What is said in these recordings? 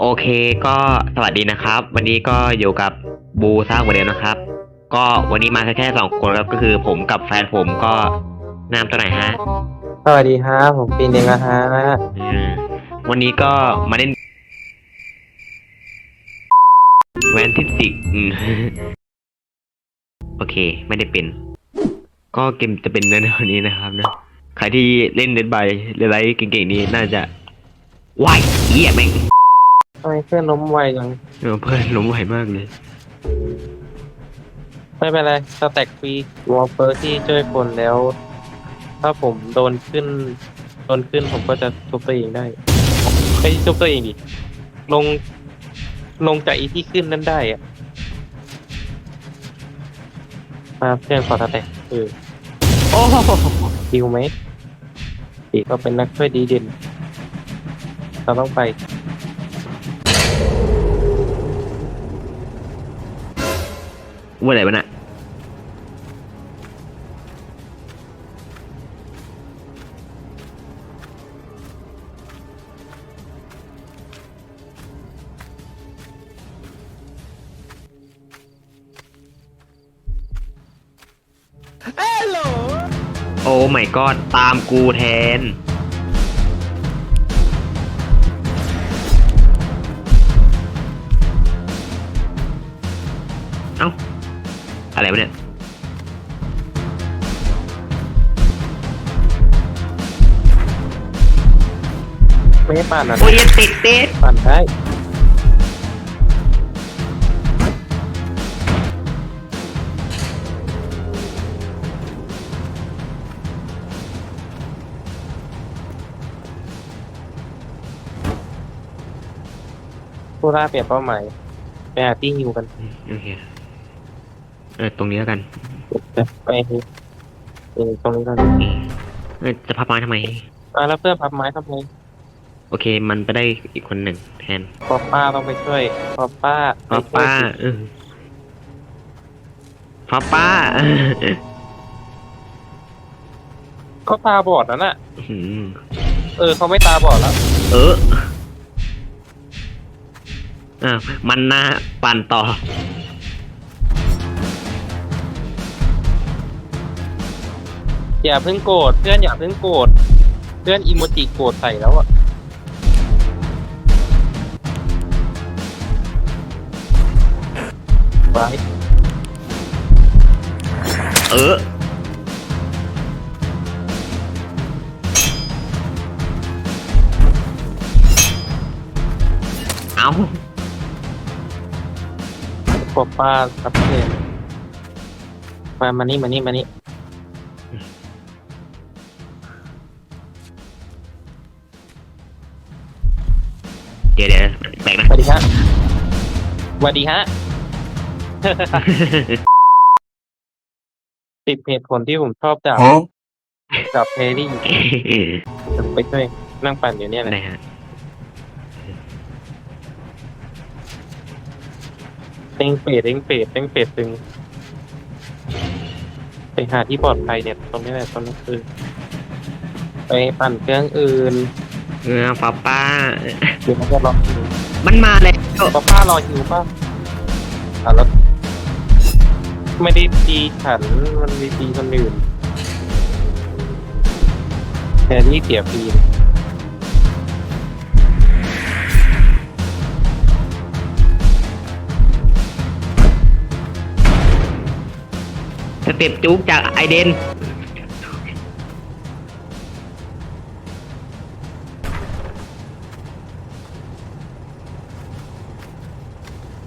โอเคก็สวัสดีนะครับ วันนี้ก็อยู่กับบูซ่าเหมือนเดิมนะครับ ก็วันนี้มาแค่แค่สองคนครับก็คือผมกับแฟนผมก็นามตัวไหนฮะสวัสดีฮะผมปีนเองนะฮะอืมวันนี้ก็มาเล่นแวนทิสิกอืมโอเค ไม่ได้เป็น ก็เกมจะเป็นในแนวนี้นะครับนะใครที่เล่นเดนบายเรไลท์เก่งๆนี้น่าจะว้ายเหี้ยแม่ง ทำไมเพื่อนล้มไวจังเออเพื่อนล้มไหวมากเลย ไม่เป็นไรสแต็กฟรีวอลเปอร์ที่ช่วยคนแล้ว ถ้าผมโดนขึ้น โดนขึ้นผมก็จะชุบตัวเองได้ไม่ใช่ชุบตัวเองดิ ลง ลงจากอีที่ขึ้นนั้นได้อะมาเพื่อนขอสแต็กเออโอ้โหดิวไหมปีก็เป็นนักช่วยดีเด่นเราต้องไป เมื่อไหร่วะน่ะโอ้ไม่ก็ตามกูแทน อะไรวะเนี่ยไม่ให้ปั่นอะโอ้ยติดติดปั่นได้ผู้ล่าเปลี่ยนเป้าหมายไปหาที่ฮิวกัน โอเค เออตรงนี้แล้วกันจะไปเออตรงนี้กันอืมเออจะพับไม้ทำไมอะแล้วเพื่อนพับไม้ทำไมโอเค มันไปได้อีกคนหนึ่งแทนพอป้าต้องไปช่วยพอป้าฟ้าป้าเออฟ้าป้าเขาตาบอดนั่นน่ะอืมเออเขาไม่ตาบอดแล้ว เอออ่ามันหน้าปั่นต่อ อย่าเพิ่งโกรธเพื่อนอย่าเพิ่งโกรธเพื่อนอิโมจิโกรธใส่แล้วอะไว้เออ เอาพอป้าครับเพื่อนมามานี่มานี่มานี่ สวัสดีฮะติดเหตุผลที่ผมชอบจับจับเพรี่จะไปช่วยนั่งปั่นอยู่เนี่ยแหละได้ฮะเต็งเปรตเต็งเปรตเต็งเปรตตึง ไปหาที่ปลอดภัยเนี่ยตรงนี้แหละตรงนี้คือ ไปปั่นเครื่องอื่นเออฟ้าป้า เดี๋ยวมันจะรอคิว มันมาแล้วป้าป้ารอคิวป่ะอะแล้วไม่ได้ตีฉันมันมีตีคนอื่นแทนที่เสียฟรีสเต็ปจุกจากไอเดน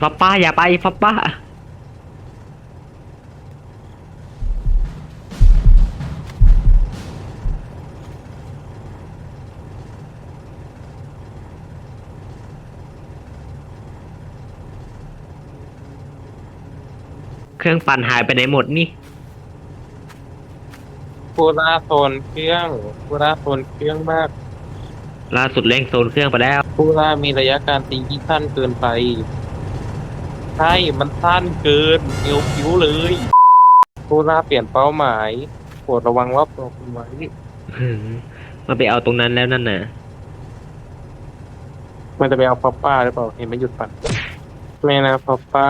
ฟ้าป้าอย่าไปฟ้าป้าเครื่องปั่นหายไปไหนหมดนี่ผู้ล่าโซนเครื่องผู้ล่าโซนเครื่องมากล่าสุดเร่งโซนเครื่องไปแล้ว ผู้ล่ามีระยะการตีที่สั้นเกินไป ใช่ มันสั้นเกินเอวผิวเลยผู้ล่าเปลี่ยนเป้าหมายโปรดระวังรอบตัวคุณไว้มันไปเอาตรงนั้นแล้วนั่นน่ะ มันจะไปเอาป๊อปป้าหรือเปล่าเห็นไม่หยุดปั่นไม่นะป๊อปป้า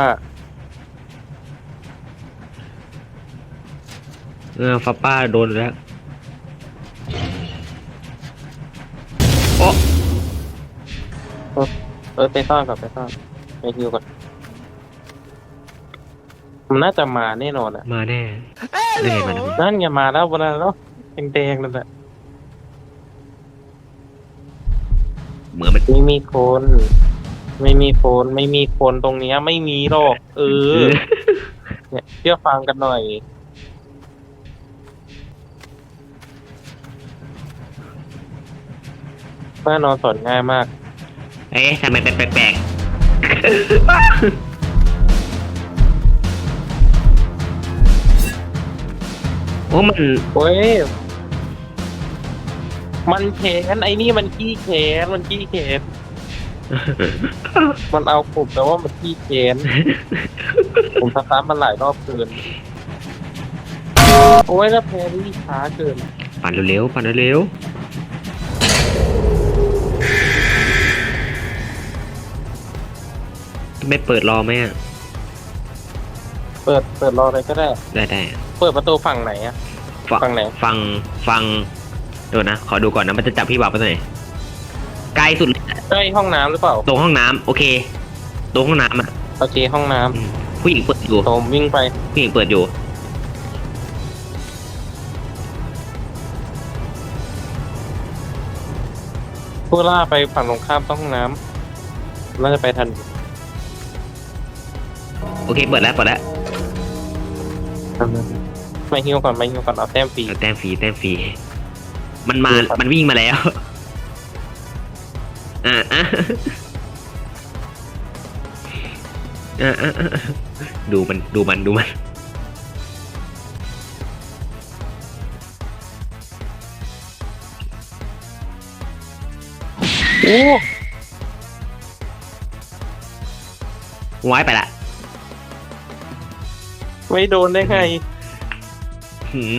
เออฟ้าป้าโดนแล้วโอ้เออไปซ่อนก่อนไปซ่อนไปฮิวก่อน มันน่าจะมาแน่นอนอะ มาแน่ได้ไงมาแล้วนั่นไงมาแล้ววันนั้นแล้วแดงๆนั่นแหละเหมือนมันไม่มีคน ไม่มีคนไม่มีคนตรงเนี้ย ไม่มีหรอก เออ เนี่ยเชื่อฟังกันหน่อยบ้านนอนสอนง่ายมาก เอ๊ะทำไมเป็นแปลกๆ โอ้มันโอ้ย มันแขนไอ้นี่มันขี้แขนมันขี้แขนมันเอาผมแต่ว่ามันขี้แขนผมสตาร์ทมันหลายรอบเกิน โอ้ยแล้วแพ้นี่ช้าเกิน ปั่นเร็วๆปั่นเร็วๆไม่เปิดรอไหมอะ เปิดเปิดรอเลยก็ได้ ได้ได้เปิดประตูฝั่งไหนอะฟัฝั่งไหนฟังฟังเดี๋ยวนะ ขอดูก่อนนะมันจะจับพี่บ่าวไปไหนไกลสุดเลยใกล้ห้องน้ำหรือเปล่า ตรงห้องน้ำโอเค ตรงห้องน้ำอะโอเคห้องน้อืมผู้หญิงเปิดอยู่ำผมวิ่งไปผู้หญิงเปิดอยู่ผู้ล่าไปฝั่งตรงข้ามต้องห้องน้ำน่าจะไปทัน โอเค เปิดแล้ว เปิดแล้ว ไม่ฮิวก่อนไม่ฮิวก่อนเอาแต้มฟรีเอาแต้มฟรีแต้มฟรีมันมา ครับ มันวิ่งมาแล้ว อะอะอะอะอะดูมัน ดูมัน ดูมัน โอ้ไว้ไปละ ไม่โดนได้ไง หืม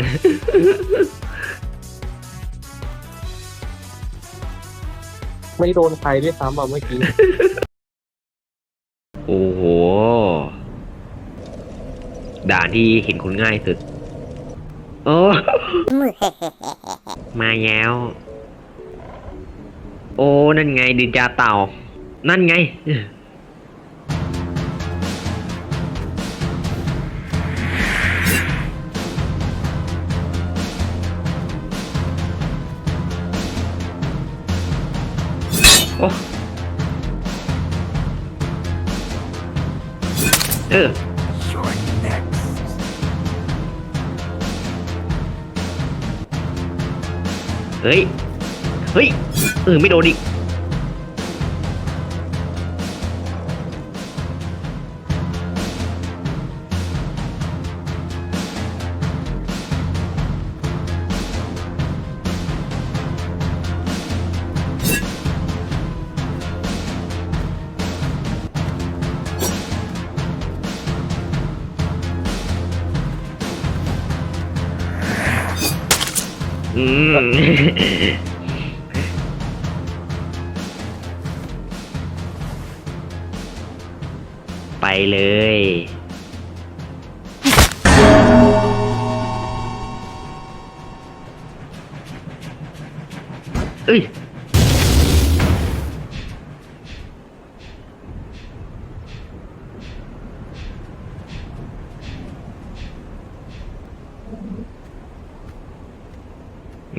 ไม่โดนใครด้วยซ้ำอะเมื่อกี้ โอ้โห ด่านที่เห็นคนง่ายสุด โอ้ มาแล้ว โอ้ นั่นไงดินจาเต่า นั่นไง เออเฮ้ย เฮ้ย เออไม่โดนอีก ไปเลย เอ้ย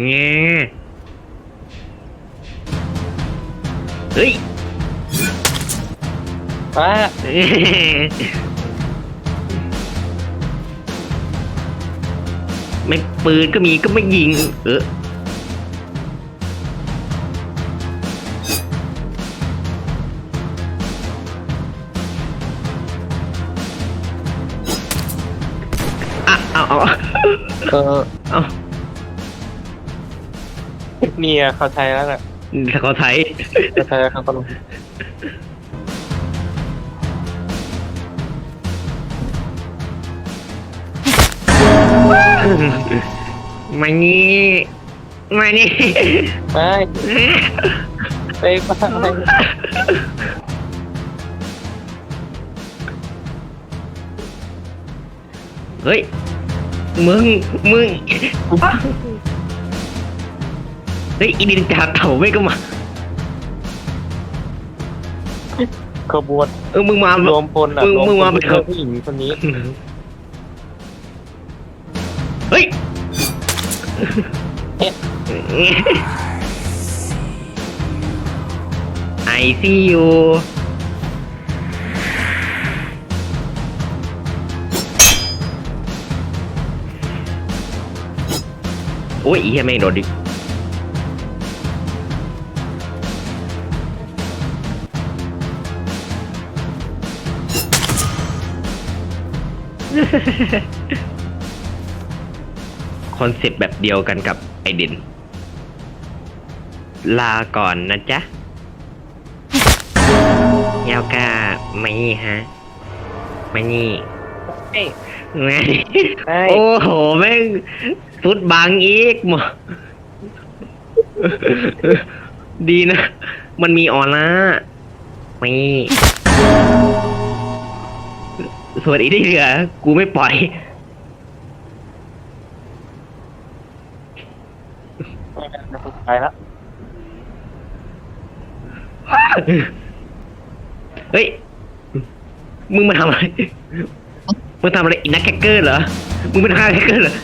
แง่เฮ้ยอะไม่ปืนก็มีก็ไม่ยิง เอออะเอา เอาเอาเออเอาเนี่ยเขาใช้แล้วแหละถ้าเขาไทยเขาใช้แล้วเขาก็ลงมานี่มานี่ไม่เป๊กมากเลยเฮ้ย มึง มึง เฮ้ยอีดินจาเต่าไม่ก็มา ขบวนเออมึงมารวมพลอะมึงรวมึงมาพลเป็นเพื่อผู้หญิงคนนี้ เฮ้ยเอ๊ะ ไอซียูโอ้ยอีเหี้ยไม่งโดนดิ คอนเซปต์แบบเดียวกันกับไอเดนลาก่อนนะจ๊ะยาวกาไม่ฮะไม่นี่เอ้ยไงเอ้ย โอ้โหแม่งสุดบังอีกหมอดีนะ มันมีออร่าไม่ ส่วนอีกที่เหลือกูไม่ปล่อย ไปละเฮ้ย มึงมาทำอะไร มึงทำอะไรอีนักแคคเกอร์เหรอ มึงเป็นฆ่าแคคเกอร์เหรอ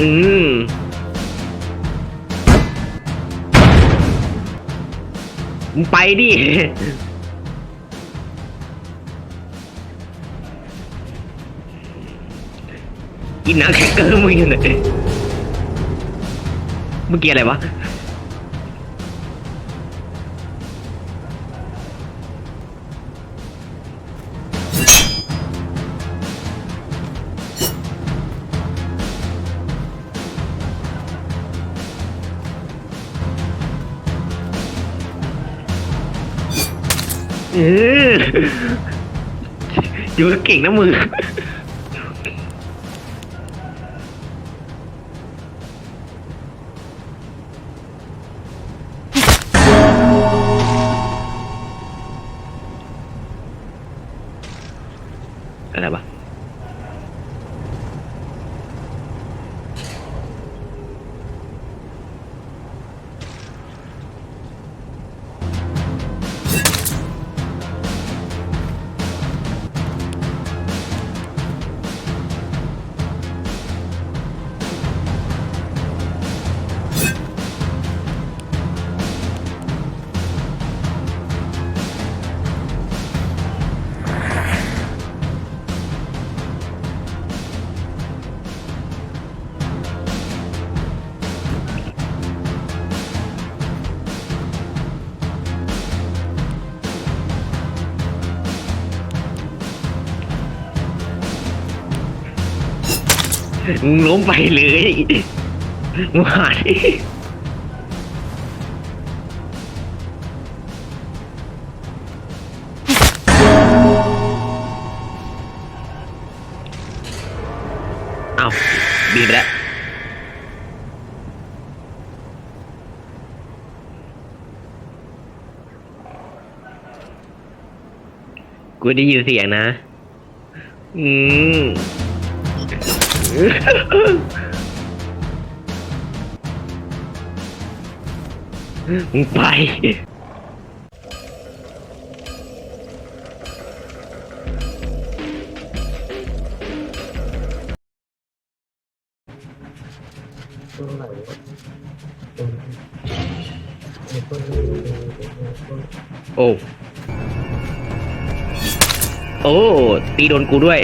อืมมึงไปดิ อินนักแคคเกอร์มึงอยู่ไหนเมื่อกี้อะไรวะ เอออยู่ก็เก่งนะมือ มึงล้มไปเลยมึงหาดิเอาดีไปแล้วกูได้ยินเสียงนะ อืม มึงไปโอ้ โอ้ ตีโดนกูด้วย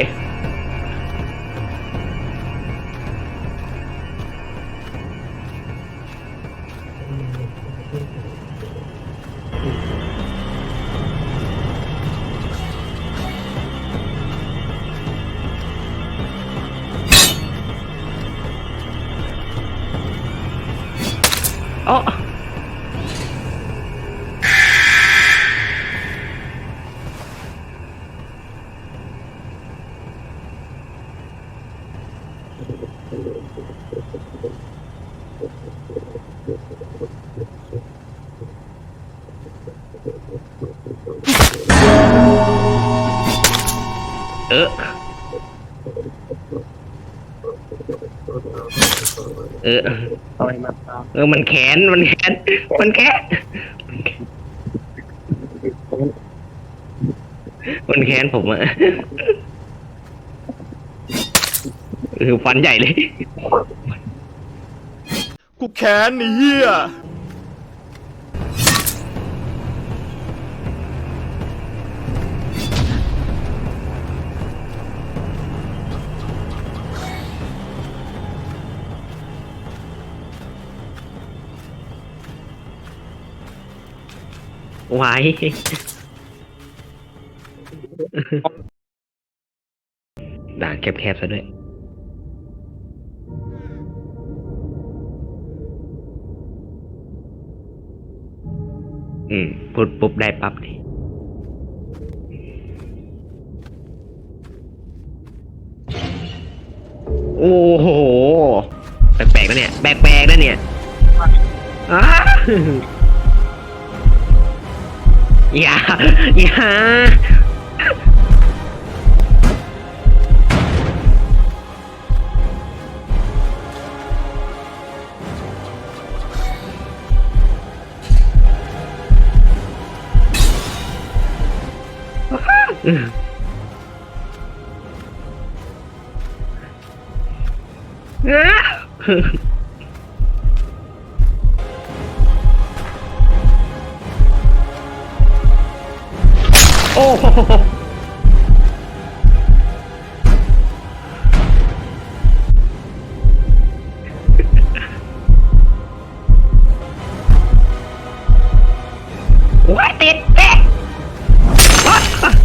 เออ เออทำไมมาตาเออ มันแขน มันแขน มันแขน มันแขนผมอะเออฟันใหญ่เลย แค้นไอ้เหี้ยไว้ด่างแคบๆซะด้วย อืมพูดปุ๊บได้ปั๊บดิโอ้โห แปลกๆนะเนี่ย แปลกๆนะเนี่ยอ้าอย่าอย่า โ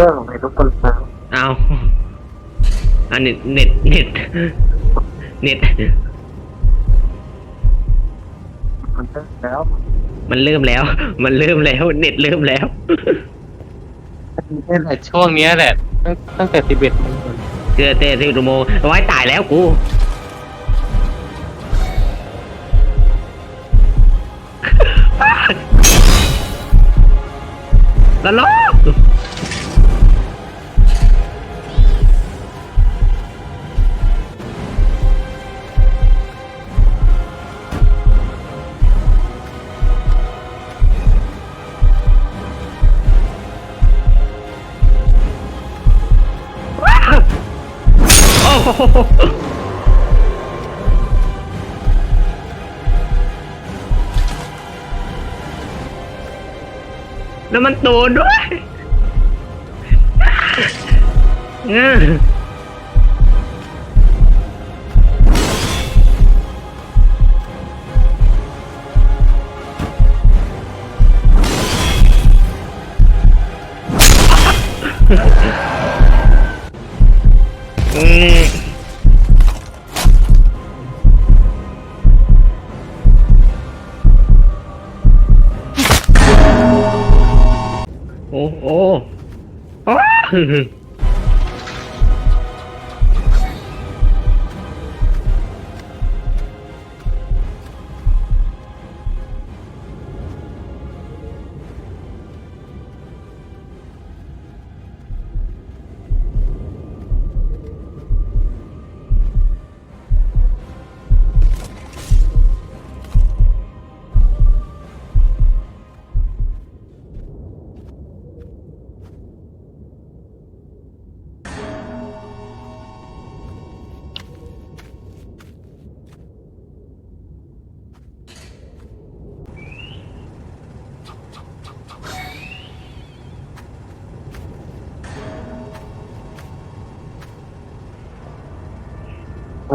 เขาเรื่องของในทุกคนแล้วเอาอันเน็ตเน็ตเน็ตเน็ตมันเริ่มแล้ว มันเริ่มแล้ว มันเริ่มแล้ว เน็ตเริ่มแล้วนี่แหละช่วงเนี้ยแหละ ตั้งตั้งแต่สิบเอ็ดเกือเตะสิบโมงไว้ตายแล้วกูแล้ว มันโตด้วยเออ อ้า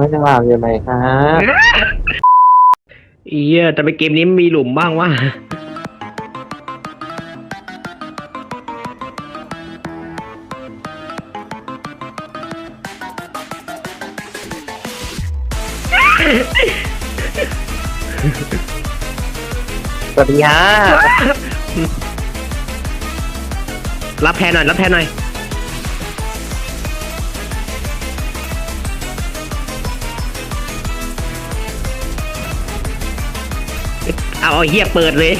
ไม่ได้ว่าอยู่ไหนครับเอียแต่ไปเกมนี้มีหลุมบ้างวะสวัสดีฮะรับแทนหน่อย รับแทนหน่อย เอาเอาเฮียเปิดเลย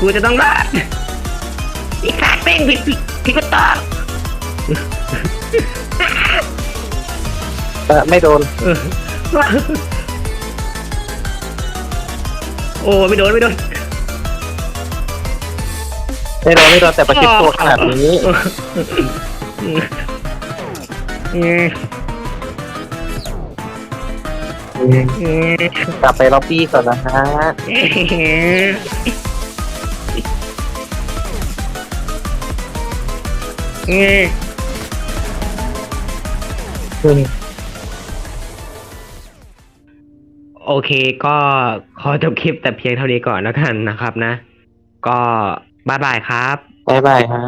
กูจะต้องรอดอีกขาดเป้งผิดผิดผิดก็ต่อเออไม่โดน โอ้ไม่โดนไม่โดนไม่โดนไม่โดนแต่ประชิดตัวขนาดนี้ อืม กลับไปล็อบบี้ก่อนนะฮะอืมโอเคก็ขอจบคลิปแต่เพียงเท่านี้ก่อนแล้วกันนะครับนะ ก็บายบายครับ บ๊ายบายฮะ